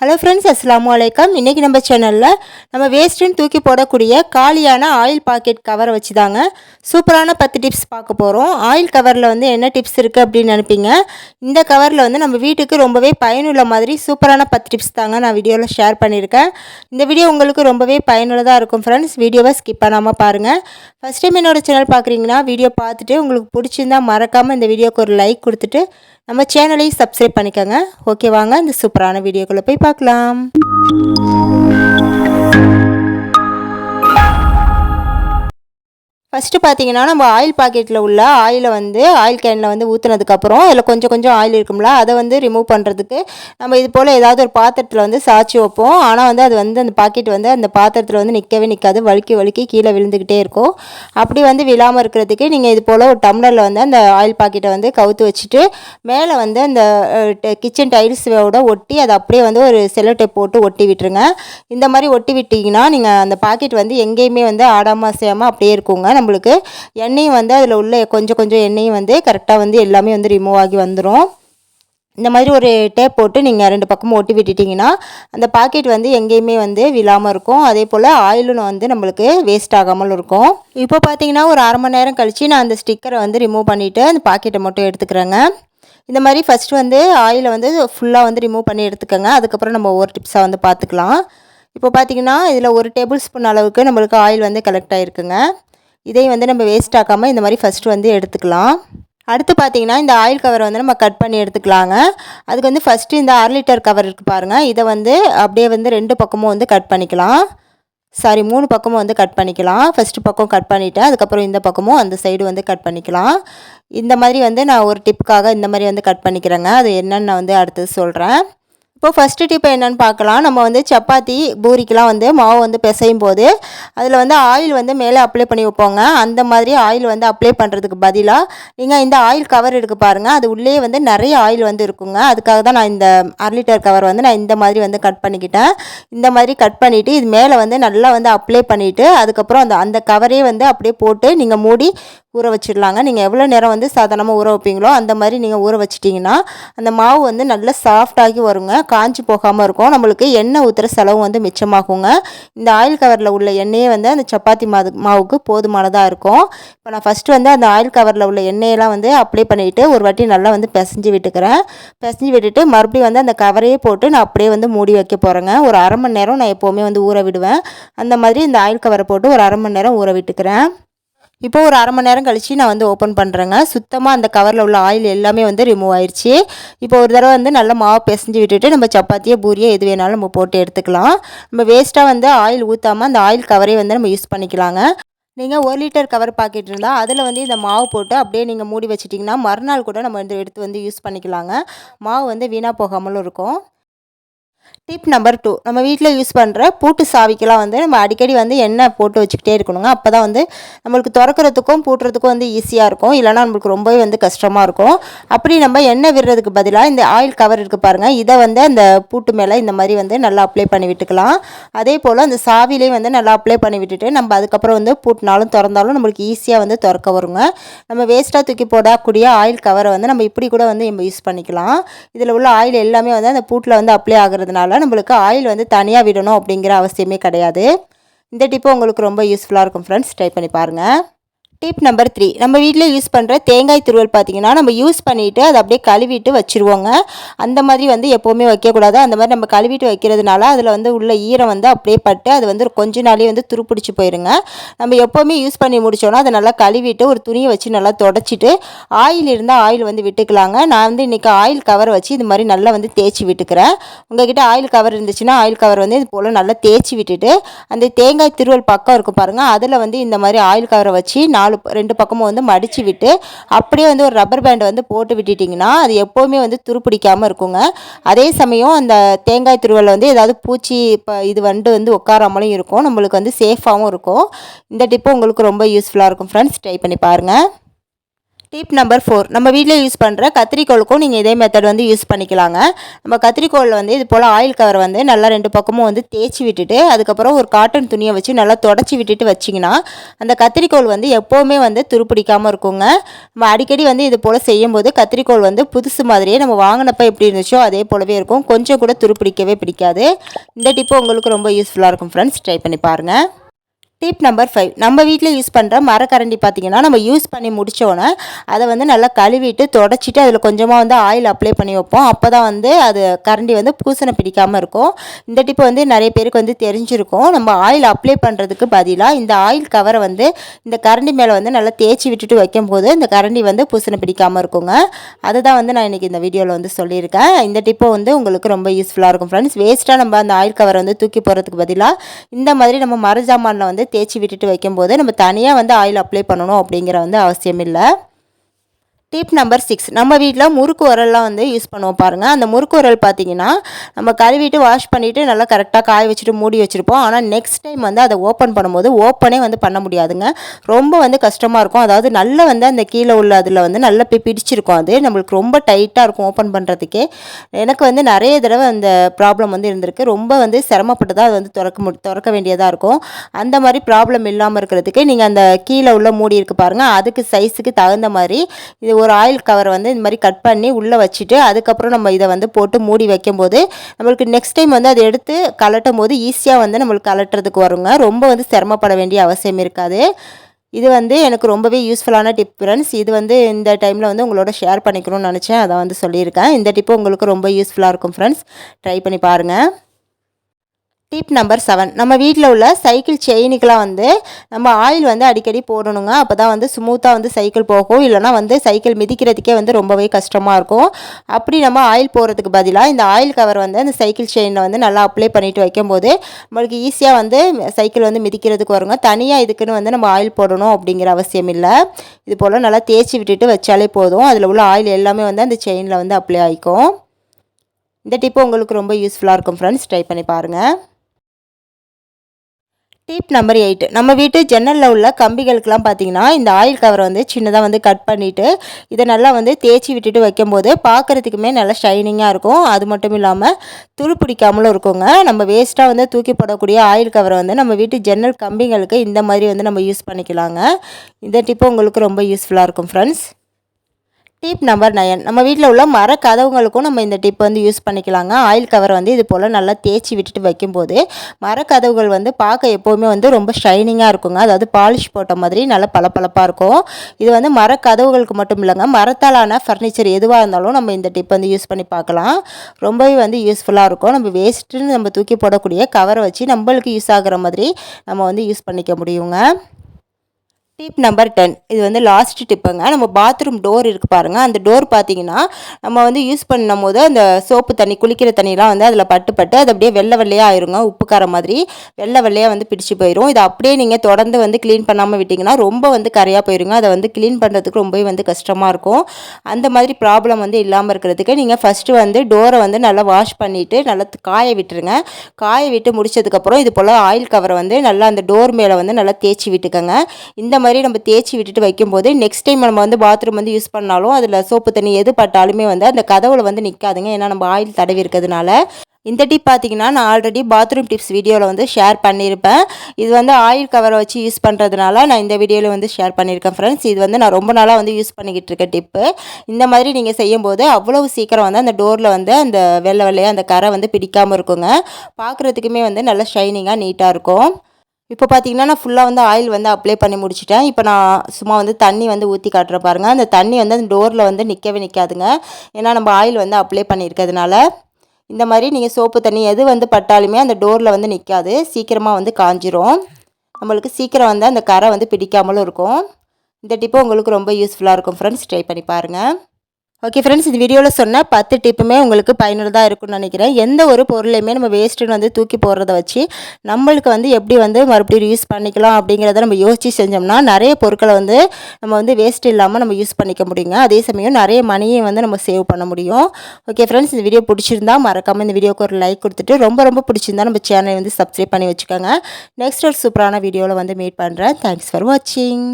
Hello friends அஸ்லாம் வலைக்கம் இன்றைக்கி நம்ம சேனலில் நம்ம வேஸ்ட்டுன்னு தூக்கி போடக்கூடிய காலியான ஆயில் பாக்கெட் கவரை வச்சு தாங்க சூப்பரான பத்து டிப்ஸ் பார்க்க போகிறோம் ஆயில் கவரில் வந்து என்ன டிப்ஸ் இருக்குது அப்படின்னு நினைப்பீங்க? இந்த கவரில் வந்து நம்ம வீட்டுக்கு ரொம்பவே பயனுள்ள மாதிரி சூப்பரான பத்து டிப்ஸ் தாங்க நான் வீடியோவில் ஷேர் பண்ணியிருக்கேன். இந்த வீடியோ உங்களுக்கு ரொம்பவே பயனுள்ளதாக இருக்கும் ஃப்ரெண்ட்ஸ் வீடியோவை ஸ்கிப் பண்ணாமல் பாருங்கள் ஃபஸ்ட் டைம் என்னோடய சேனல் பார்க்குறீங்கன்னா வீடியோ பார்த்துட்டு உங்களுக்கு பிடிச்சிருந்தா மறக்காமல் இந்த வீடியோக்கு ஒரு லைக் கொடுத்துட்டு நம்ம சேனலையும் சப்ஸ்கிரைப் பண்ணிக்கோங்க. ஓகே வாங்க இந்த சூப்பரான வீடியோக்குள்ளே போய் பார்க்கலாம் ஃபஸ்ட்டு பார்த்தீங்கன்னா நம்ம ஆயில் பாக்கெட்டில் உள்ள ஆயிலை வந்து ஆயில் கேனில் வந்து ஊற்றுனதுக்கப்புறம் அதில் கொஞ்சம் கொஞ்சம் ஆயில் இருக்கும்ல அதை வந்து ரிமூவ் பண்ணுறதுக்கு நம்ம இது போல் ஏதாவது ஒரு பாத்திரத்தில் வந்து சாய்ச்சி வைப்போம். ஆனால் வந்து அது வந்து அந்த பாக்கெட் வந்து அந்த பாத்திரத்தில் வந்து நிற்கவே நிற்காது வழுக்கி வழுக்கி கீழே விழுந்துக்கிட்டே இருக்கும். அப்படி வந்து விழாமல் இருக்கிறதுக்கு நீங்கள் இது போல் ஒரு டம்ளரில் வந்து அந்த ஆயில் பாக்கெட்டை வந்து கவுத்து வச்சுட்டு மேலே வந்து அந்த கிச்சன் டைல்ஸோட ஒட்டி அதை அப்படியே வந்து ஒரு செல்லோ டேப் போட்டு ஒட்டி விட்டுருங்க. இந்த மாதிரி ஒட்டி விட்டிங்கன்னா நீங்கள் அந்த பாக்கெட் வந்து எங்கேயுமே வந்து ஆடாமல் அசையாமல் அப்படியே இருக்குங்க. நம்மளுக்கு எண்ணெயும் வந்து அதில் உள்ள கொஞ்சம் கொஞ்சம் எண்ணெயும் வந்து கரெக்டாக வந்து எல்லாமே வந்து ரிமூவ் ஆகி வந்துடும் இந்த மாதிரி ஒரு டேப் போட்டு நீங்கள் ரெண்டு பக்கமும் ஒட்டி விட்டுட்டிங்கன்னா அந்த பாக்கெட் வந்து எங்கேயுமே வந்து விழாமல் இருக்கும். அதே போல் ஆயிலும் வந்து நம்மளுக்கு வேஸ்ட் ஆகாமல் இருக்கும். இப்போ பார்த்தீங்கன்னா ஒரு அரை மணி நேரம் கழித்து நான் அந்த ஸ்டிக்கரை வந்து ரிமூவ் பண்ணிவிட்டு அந்த பாக்கெட்டை மட்டும் எடுத்துக்கிறேங்க. இந்த மாதிரி ஃபஸ்ட்டு வந்து ஆயிலை வந்து ஃபுல்லாக வந்து ரிமூவ் பண்ணி எடுத்துக்கோங்க. அதுக்கப்புறம் நம்ம ஒவ்வொரு டிப்ஸாக வந்து பார்த்துக்கலாம் இப்போ பார்த்தீங்கன்னா இதில் ஒரு டேபிள் ஸ்பூன் அளவுக்கு நம்மளுக்கு ஆயில் வந்து கலெக்ட் ஆகிருக்குங்க இதையும் வந்து நம்ம வேஸ்ட் ஆக்காமல் இந்த மாதிரி ஃபஸ்ட்டு வந்து எடுத்துக்கலாம். அடுத்து பார்த்தீங்கன்னா இந்த ஆயில் கவர் வந்து நம்ம கட் பண்ணி எடுத்துக்கலாங்க. அதுக்கு வந்து ஃபஸ்ட்டு இந்த அரை லிட்டர் கவர் இருக்குது பாருங்கள் இதை வந்து அப்படியே வந்து ரெண்டு பக்கமும் வந்து கட் பண்ணிக்கலாம். சாரி மூணு பக்கமும் வந்து கட் பண்ணிக்கலாம். ஃபஸ்ட்டு பக்கம் கட் பண்ணிவிட்டேன் அதுக்கப்புறம் இந்த பக்கமும் அந்த சைடு வந்து கட் பண்ணிக்கலாம். இந்த மாதிரி வந்து நான் ஒரு டிப்புக்காக இந்த மாதிரி வந்து கட் பண்ணிக்கிறேங்க. அது என்னென்னு நான் வந்து அடுத்தது சொல்கிறேன் இப்போ ஃபஸ்ட்டு டிப் என்னென்னு பார்க்கலாம். நம்ம வந்து சப்பாத்தி பூரிக்கெலாம் வந்து மாவு வந்து பிசையும் போது அதில் வந்து ஆயில் வந்து மேலே அப்ளை பண்ணி வைப்போங்க. அந்த மாதிரி ஆயில் வந்து அப்ளை பண்ணுறதுக்கு பதிலாக நீங்கள் இந்த ஆயில் கவர் எடுக்க பாருங்கள் அது உள்ளே வந்து நிறைய ஆயில் வந்து இருக்குங்க. அதுக்காக தான் நான் இந்த அரை லிட்டர் கவர் வந்து நான் இந்த மாதிரி வந்து கட் பண்ணிக்கிட்டேன். இந்த மாதிரி கட் பண்ணிவிட்டு இது மேலே வந்து நல்லா வந்து அப்ளை பண்ணிவிட்டு அதுக்கப்புறம் அந்த அந்த கவரே வந்து அப்படியே போட்டு நீங்கள் மூடி ஊற வச்சிடலாங்க. நீங்கள் எவ்வளோ நேரம் வந்து சாதாரணமாக ஊற வைப்பீங்களோ அந்த மாதிரி நீங்கள் ஊற வச்சிட்டிங்கன்னா அந்த மாவு வந்து நல்லா சாஃப்டாகி வருங்க. காஞ்சி போகாமல் இருக்கும். நம்மளுக்கு எண்ணெய் ஊற்றுற செலவு வந்து மிச்சமாகுங்க. இந்த ஆயில் கவரில் உள்ள எண்ணெயே வந்து அந்த சப்பாத்தி மாவு மாவுக்கு போதுமானதாக இருக்கும். இப்போ நான் ஃபஸ்ட்டு வந்து அந்த ஆயில் கவரில் உள்ள எண்ணெயெல்லாம் வந்து அப்ளை பண்ணிவிட்டு ஒரு வாட்டி நல்லா வந்து பிசைஞ்சு விட்டுக்கிறேன். பிசைஞ்சு விட்டுட்டு மறுபடியும் வந்து அந்த கவரையே போட்டு நான் அப்படியே வந்து மூடி வைக்க போகிறேங்க ஒரு அரை மணி நேரம் நான் எப்போவுமே வந்து ஊற விடுவேன். அந்த மாதிரி இந்த ஆயில் கவரை போட்டு ஒரு அரை மணி நேரம் ஊற விட்டுக்கிறேன். இப்போ ஒரு அரை மணி நேரம் கழித்து நான் வந்து ஓப்பன் பண்ணுறேங்க சுத்தமாக அந்த கவரில் உள்ள ஆயில் எல்லாமே வந்து ரிமூவ் ஆயிடுச்சு இப்போ ஒரு தடவை வந்து நல்ல மாவு பிசைஞ்சு விட்டுட்டு நம்ம சப்பாத்தியை பூரியை எது வேணாலும் நம்ம போட்டு எடுத்துக்கலாம். நம்ம வேஸ்ட்டாக வந்து ஆயில் ஊற்றாமல் அந்த ஆயில் கவரே வந்து நம்ம யூஸ் பண்ணிக்கலாங்க. நீங்கள் ஒரு லிட்டர் கவர் பாக்கெட் இருந்தால் அதில் வந்து இந்த மாவு போட்டு அப்படியே நீங்கள் மூடி வச்சிட்டிங்கன்னா மறுநாள் கூட நம்ம வந்து எடுத்து வந்து யூஸ் பண்ணிக்கலாங்க. மாவு வந்து வீணாக போகாமலும் இருக்கும். டிப் நம்பர் டூ நம்ம வீட்டில் யூஸ் பண்ணுற பூட்டு சாவிக்கெலாம் வந்து நம்ம அடிக்கடி வந்து எண்ணெய் போட்டு வச்சுக்கிட்டே இருக்கணுங்க. அப்போ தான் வந்து நம்மளுக்கு திறக்கிறதுக்கும் பூட்டுறதுக்கும் வந்து ஈஸியாக இருக்கும். இல்லைனா நம்மளுக்கு ரொம்பவே வந்து கஷ்டமாக இருக்கும். அப்படி நம்ம எண்ணெய் விடுறதுக்கு பதிலாக இந்த ஆயில் கவர் இருக்குது பாருங்கள் இதை வந்து அந்த பூட்டு மேலே இந்த மாதிரி வந்து நல்லா அப்ளை பண்ணி விட்டுக்கலாம். அதே போல் அந்த சாவிலையும் வந்து நல்லா அப்ளை பண்ணி விட்டுட்டு நம்ம அதுக்கப்புறம் வந்து பூட்டினாலும் திறந்தாலும் நம்மளுக்கு ஈஸியாக வந்து திறக்க வருங்க. நம்ம வேஸ்ட்டாக தூக்கி போடக்கூடிய ஆயில் கவரை வந்து நம்ம இப்படி கூட வந்து நம்ம யூஸ் பண்ணிக்கலாம். இதில் உள்ள ஆயில் எல்லாமே வந்து அந்த பூட்டில் வந்து அப்ளை ஆகிறதுனால நம்மளுக்கு ஆயில் வந்து தனியாக விடணும் அப்படிங்கிற அவசியமே கிடையாது. இந்த டிப்பு உங்களுக்கு ரொம்ப யூஸ்ஃபுல்லாக இருக்கும் ஃப்ரெண்ட்ஸ் ட்ரை பண்ணி பாருங்கள் டிப் நம்பர் த்ரீ நம்ம வீட்டில் யூஸ் பண்ணுற தேங்காய் துருவல் பார்த்திங்கன்னா நம்ம யூஸ் பண்ணிவிட்டு அதை அப்படியே கழுவிட்டு வச்சுருவோங்க. அந்த மாதிரி வந்து எப்போவுமே வைக்கக்கூடாது. அந்த மாதிரி நம்ம கழுவிட்டு வைக்கிறதுனால அதில் வந்து உள்ள ஈரம் வந்து அப்படியே பட்டு அது வந்து கொஞ்ச நாளே வந்து துருப்பிடிச்சு போயிருங்க. நம்ம எப்போவுமே யூஸ் பண்ணி முடித்தோன்னா அதை நல்லா கழுவிட்டு ஒரு துணியை வச்சு நல்லா தொடச்சிட்டு ஆயில் இருந்தால் ஆயில் வந்து விட்டுக்கலாங்க. நான் வந்து இன்றைக்கி ஆயில் கவர் வச்சு இது மாதிரி நல்லா வந்து தேய்ச்சி விட்டுக்கிறேன். உங்ககிட்ட ஆயில் கவர் இருந்துச்சுன்னா ஆயில் கவர் வந்து இது போல் நல்லா தேய்ச்சி விட்டுட்டு அந்த தேங்காய் திருவல் பக்கம் இருக்கும் பாருங்கள் அதில் வந்து இந்த மாதிரி ஆயில் கவரை வச்சு நான் நாலு ரெண்டு பக்கமும் வந்து மடித்து விட்டு அப்படியே வந்து ஒரு ரப்பர் பேண்டை வந்து போட்டு விட்டுட்டிங்கன்னா அது எப்போவுமே வந்து துருப்பிடிக்காமல் இருக்குங்க. அதே சமயம் அந்த தேங்காய் துருவலில் வந்து ஏதாவது பூச்சி இப்போ இது வண்டு வந்து உட்காராமலும் இருக்கும். நம்மளுக்கு வந்து சேஃபாகவும் இருக்கும். இந்த டிப்பு உங்களுக்கு ரொம்ப யூஸ்ஃபுல்லாக இருக்கும். ஃப்ரெண்ட்ஸ் ட்ரை பண்ணி பாருங்கள் டிப் நம்பர் ஃபோர் நம்ம வீட்டில் யூஸ் பண்ணுற கத்திரிக்கோளுக்கும் நீங்கள் இதே மெத்தட் வந்து யூஸ் பண்ணிக்கலாங்க. நம்ம கத்திரிக்கோளில் வந்து இது போல் ஆயில் கவர் வந்து நல்லா ரெண்டு பக்கமும் வந்து தேய்ச்சி விட்டுட்டு அதுக்கப்புறம் ஒரு காட்டன் துணியை வச்சு நல்லா தொடச்சி விட்டுட்டு வச்சிங்கன்னா அந்த கத்திரிக்கோள் வந்து எப்போவுமே வந்து துருப்பிடிக்காமல் இருக்குங்க. நம்ம அடிக்கடி வந்து இது போல் செய்யும்போது கத்திரிக்கோள் வந்து புதுசு மாதிரியே நம்ம வாங்கினப்ப எப்படி இருந்துச்சோ அதே போலவே இருக்கும். கொஞ்சம் கூட துருப்பிடிக்கவே பிடிக்காது. இந்த டிப்பு உங்களுக்கு ரொம்ப யூஸ்ஃபுல்லாக இருக்கும் ஃப்ரெண்ட்ஸ் ட்ரை பண்ணி பாருங்கள் டிப் நம்பர் ஃபைவ் நம்ம வீட்டில் யூஸ் பண்ணுற மரக்கரண்டி பார்த்திங்கன்னா நம்ம யூஸ் பண்ணி முடித்தோன்னே அதை வந்து நல்லா கழுவிட்டு தொடச்சிட்டு அதில் கொஞ்சமாக வந்து ஆயில் அப்ளை பண்ணி வைப்போம். அப்போ தான் வந்து அது கரண்டி வந்து பூசணை பிடிக்காமல் இருக்கும். இந்த டிப்பு வந்து நிறைய பேருக்கு வந்து தெரிஞ்சிருக்கும். நம்ம ஆயில் அப்ளை பண்ணுறதுக்கு பதிலாக இந்த ஆயில் கவரை வந்து இந்த கரண்டி மேலே வந்து நல்லா தேய்ச்சி விட்டுட்டு வைக்கும்போது இந்த கரண்டி வந்து பூசணை பிடிக்காமல் இருக்குங்க. அதை தான் வந்து நான் இன்றைக்கி இந்த வீடியோவில் வந்து சொல்லியிருக்கேன். இந்த டிப்பை வந்து உங்களுக்கு ரொம்ப யூஸ்ஃபுல்லாக இருக்கும் ஃப்ரெண்ட்ஸ் வேஸ்ட்டாக நம்ம அந்த ஆயில் கவரை வந்து தூக்கி போகிறதுக்கு பதிலாக இந்த மாதிரி நம்ம மரஜாமானில் வந்து தேய்ச்சி விட்டுட்டு வைக்கும்போது நம்ம தனியாக வந்து ஆயில் அப்ளை பண்ணணும் அப்படிங்கிற வந்து அவசியம் இல்லை டிப் நம்பர் சிக்ஸ் நம்ம வீட்டில் முறுக்கு உரல்லாம் வந்து யூஸ் பண்ணுவோம் பாருங்கள் அந்த முறுக்கு உரல் பார்த்தீங்கன்னா நம்ம கழுவிட்டு வாஷ் பண்ணிவிட்டு நல்லா கரெக்டாக காய வச்சுட்டு மூடி வச்சுருப்போம். ஆனால் நெக்ஸ்ட் டைம் வந்து அதை ஓப்பன் பண்ணும்போது ஓப்பனே வந்து பண்ண முடியாதுங்க. ரொம்ப வந்து கஷ்டமாக இருக்கும். அதாவது நல்லா வந்து அந்த கீழே உள்ள அதில் வந்து நல்லா போய் பிடிச்சிருக்கும் அது. நம்மளுக்கு ரொம்ப டைட்டாக இருக்கும் ஓப்பன் பண்ணுறதுக்கே எனக்கு வந்து நிறைய தடவை அந்த ப்ராப்ளம் வந்து இருந்திருக்கு. ரொம்ப வந்து சிரமப்பட்டு தான் அது வந்து திறக்க மு திறக்க வேண்டியதாக இருக்கும். அந்த மாதிரி ப்ராப்ளம் இல்லாமல் இருக்கிறதுக்கு நீங்கள் அந்த கீழே உள்ள மூடி இருக்குது பாருங்கள் அதுக்கு சைஸுக்கு தகுந்த மாதிரி இது ஒரு ஆயில் கவர் வந்து இந்த மாதிரி கட் பண்ணி உள்ளே வச்சுட்டு அதுக்கப்புறம் நம்ம இதை வந்து போட்டு மூடி வைக்கும்போது நம்மளுக்கு நெக்ஸ்ட் டைம் வந்து அதை எடுத்து கலட்டும் போது ஈஸியாக வந்து நம்மளுக்கு கலட்டுறதுக்கு வருங்க. ரொம்ப வந்து சிரமப்பட வேண்டிய அவசியம் இருக்காது. இது வந்து எனக்கு ரொம்பவே யூஸ்ஃபுல்லான டிப் ஃப்ரெண்ட்ஸ் இது வந்து இந்த டைமில் வந்து உங்களோட ஷேர் பண்ணிக்கணும்னு நினச்சேன். அதை வந்து சொல்லியிருக்கேன். இந்த டிப்பு உங்களுக்கு ரொம்ப யூஸ்ஃபுல்லாக இருக்கும் ஃப்ரெண்ட்ஸ் ட்ரை பண்ணி பாருங்கள் டிப் நம்பர் செவன் நம்ம வீட்டில் உள்ள சைக்கிள் செயினுக்கெலாம் வந்து நம்ம ஆயில் வந்து அடிக்கடி போடணுங்க. அப்போ தான் வந்து ஸ்மூத்தாக வந்து சைக்கிள் போகும். இல்லைனா வந்து சைக்கிள் மிதிக்கிறதுக்கே வந்து ரொம்பவே கஷ்டமாக இருக்கும். அப்படி நம்ம ஆயில் போகிறதுக்கு பதிலாக இந்த ஆயில் கவர் வந்து அந்த சைக்கிள் செயினில் வந்து நல்லா அப்ளை பண்ணிவிட்டு வைக்கும்போது நம்மளுக்கு ஈஸியாக வந்து சைக்கிள் வந்து மிதிக்கிறதுக்கு வருங்க. தனியாக இதுக்குன்னு வந்து நம்ம ஆயில் போடணும் அப்படிங்கிற அவசியம் இல்லை. இது போல் நல்லா தேய்ச்சி விட்டுட்டு வச்சாலே போதும். அதில் உள்ள ஆயில் எல்லாமே வந்து அந்த செயினில் வந்து அப்ளை ஆகிக்கும் இந்த டிப்பு உங்களுக்கு ரொம்ப யூஸ்ஃபுல்லாக இருக்கும் ஃப்ரெண்ட்ஸ் ட்ரை பண்ணி பாருங்கள் டிப் நம்பர் எயிட் நம்ம வீட்டு ஜன்னலில் உள்ள கம்பிகளுக்கெல்லாம் பார்த்தீங்கன்னா இந்த ஆயில் கவரை வந்து சின்னதாக வந்து கட் பண்ணிவிட்டு இதை நல்லா வந்து தேய்ச்சி விட்டுட்டு வைக்கும்போது பார்க்குறதுக்குமே நல்லா ஷைனிங்காக இருக்கும். அது மட்டும் இல்லாமல் துரு பிடிக்காமலும் இருக்குங்க. நம்ம வேஸ்ட்டாக வந்து தூக்கி போடக்கூடிய ஆயில் கவரை வந்து நம்ம வீட்டு ஜன்னல் கம்பிங்களுக்கு இந்த மாதிரி வந்து நம்ம யூஸ் பண்ணிக்கலாங்க. இந்த டிப்பு உங்களுக்கு ரொம்ப யூஸ்ஃபுல்லாக இருக்கும் ஃப்ரெண்ட்ஸ் டிப் நம்பர் நயன் நம்ம வீட்டில் உள்ள மர கதவுங்களுக்கும் நம்ம இந்த டிப் வந்து யூஸ் பண்ணிக்கலாங்க. ஆயில் கவர் வந்து இது போல் நல்லா தேய்ச்சி விட்டுட்டு வைக்கும்போது மர கதவுகள் வந்து பார்க்க எப்போவுமே வந்து ரொம்ப ஷைனிங்காக இருக்குங்க. அதாவது பாலிஷ் போட்ட மாதிரி நல்லா பளபளப்பாக இருக்கும். இது வந்து மர கதவுகளுக்கு மட்டும் இல்லைங்க. மரத்தாலான ஃபர்னிச்சர் எதுவாக இருந்தாலும் நம்ம இந்த டிப் வந்து யூஸ் பண்ணி பார்க்கலாம். ரொம்பவே வந்து யூஸ்ஃபுல்லாக இருக்கும். நம்ம வேஸ்ட்டுன்னு நம்ம தூக்கி போடக்கூடிய கவரை வச்சு நம்மளுக்கு யூஸ் ஆகிற மாதிரி நம்ம வந்து யூஸ் பண்ணிக்க முடியுங்க. டிப் நம்பர் டென் இது வந்து லாஸ்ட் டிப்புங்க நம்ம பாத்ரூம் டோர் இருக்குது பாருங்கள் அந்த டோர் பார்த்தீங்கன்னா நம்ம வந்து யூஸ் பண்ணும் போது அந்த சோப்பு தண்ணி குளிக்கிற தண்ணிலாம் வந்து அதில் பட்டு பட்டு அது அப்படியே வெள்ளை வெள்ளையாக ஆயிருங்க. உப்புக்கார மாதிரி வெள்ளை வெள்ளையாக வந்து பிடிச்சி போயிடும் இதை அப்படியே நீங்கள் தொடர்ந்து வந்து க்ளீன் பண்ணாமல் விட்டிங்கன்னா ரொம்ப வந்து கரையாக போயிருங்க. அதை வந்து க்ளீன் பண்ணுறதுக்கு ரொம்பவே வந்து கஷ்டமாக இருக்கும். அந்த மாதிரி ப்ராப்ளம் வந்து இல்லாமல் இருக்கிறதுக்கு நீங்கள் ஃபஸ்ட்டு வந்து டோரை வந்து நல்லா வாஷ் பண்ணிவிட்டு நல்லா காய விட்டுருங்க. காய விட்டு முடிச்சதுக்கப்புறம் இது போல் ஆயில் கவரை வந்து நல்லா அந்த டோர் மேலே வந்து நல்லா தேய்ச்சி விட்டுக்கோங்க. இந்த மாதிரி நம்ம தேய்ச்சி விட்டுட்டு வைக்கும்போது நெக்ஸ்ட் டைம் நம்ம வந்து பாத்ரூம் வந்து யூஸ் பண்ணாலும் அதில் சோப்பு தண்ணி எது பட்டாலுமே வந்து அந்த கதவுல வந்து நிற்காதுங்க ஏன்னா நம்ம ஆயில் தடவி இருக்கிறதுனால. இந்த டிப் பார்த்தீங்கன்னா நான் ஆல்ரெடி பாத்ரூம் டிப்ஸ் வீடியோவில் வந்து ஷேர் பண்ணியிருப்பேன். இது வந்து ஆயில் கவரை வச்சு யூஸ் பண்ணுறதுனால நான் இந்த வீடியோவில் வந்து ஷேர் பண்ணியிருக்கேன் ஃப்ரெண்ட்ஸ் இது வந்து நான் ரொம்ப நாளாக வந்து யூஸ் பண்ணிக்கிட்டு இருக்க டிப்பு இந்த மாதிரி நீங்கள் செய்யும்போது அவ்வளவு சீக்கிரம் வந்து அந்த டோரில் வந்து அந்த வெள்ளை வெள்ளையாக அந்த கரை வந்து பிடிக்காமல் இருக்குங்க. பார்க்குறதுக்குமே வந்து நல்லா ஷைனிங்காக நீட்டாக இருக்கும். இப்போ பார்த்தீங்கன்னா நான் ஃபுல்லாக வந்து ஆயில் வந்து அப்ளை பண்ணி முடிச்சிட்டேன். இப்போ நான் சும்மா வந்து தண்ணி வந்து ஊற்றி காட்டுற பாருங்கள் அந்த தண்ணி வந்து அந்த டோரில் வந்து நிற்கவே நிற்காதுங்க ஏன்னா நம்ம ஆயில் வந்து அப்ளை பண்ணியிருக்கிறதுனால. இந்த மாதிரி நீங்கள் சோப்பு தண்ணி எது வந்து பட்டாலுமே அந்த டோரில் வந்து நிற்காது சீக்கிரமாக வந்து காஞ்சிரும். நம்மளுக்கு சீக்கிரம் வந்து அந்த கரை வந்து பிடிக்காமலும் இருக்கும். இந்த டிப்பு உங்களுக்கு ரொம்ப யூஸ்ஃபுல்லாக இருக்கும் ஃப்ரெண்ட்ஸ் ட்ரை பண்ணி பாருங்கள் ஓகே ஃப்ரெண்ட்ஸ் இந்த வீடியோவில் சொன்ன பத்து டிப்புமே உங்களுக்கு பயனுள்ளதாக இருக்கும்னு நினைக்கிறேன். எந்த ஒரு பொருளையுமே நம்ம வேஸ்ட்டுன்னு வந்து தூக்கி போடுறத வச்சு நம்மளுக்கு வந்து எப்படி வந்து மறுபடியும் யூஸ் பண்ணிக்கலாம் அப்படிங்கிறத நம்ம யோசித்து செஞ்சோம்னா நிறைய பொருட்களை வந்து நம்ம வந்து வேஸ்ட் இல்லாமல் நம்ம யூஸ் பண்ணிக்க முடியுங்க. அதே சமயம் நிறைய மணியை வந்து நம்ம சேவ் பண்ண முடியும். ஓகே ஃப்ரெண்ட்ஸ் இந்த வீடியோ பிடிச்சிருந்தா மறக்காமல் இந்த வீடியோக்கு ஒரு லைக் கொடுத்துட்டு ரொம்ப ரொம்ப பிடிச்சிருந்தா நம்ம சேனலை வந்து சப்ஸ்கிரைப் பண்ணி வச்சுக்கோங்க. நெக்ஸ்ட் ஒரு சூப்பரான வீடியோவில் வந்து மீட் பண்ணுறேன் தேங்க்ஸ் ஃபார் வாட்சிங்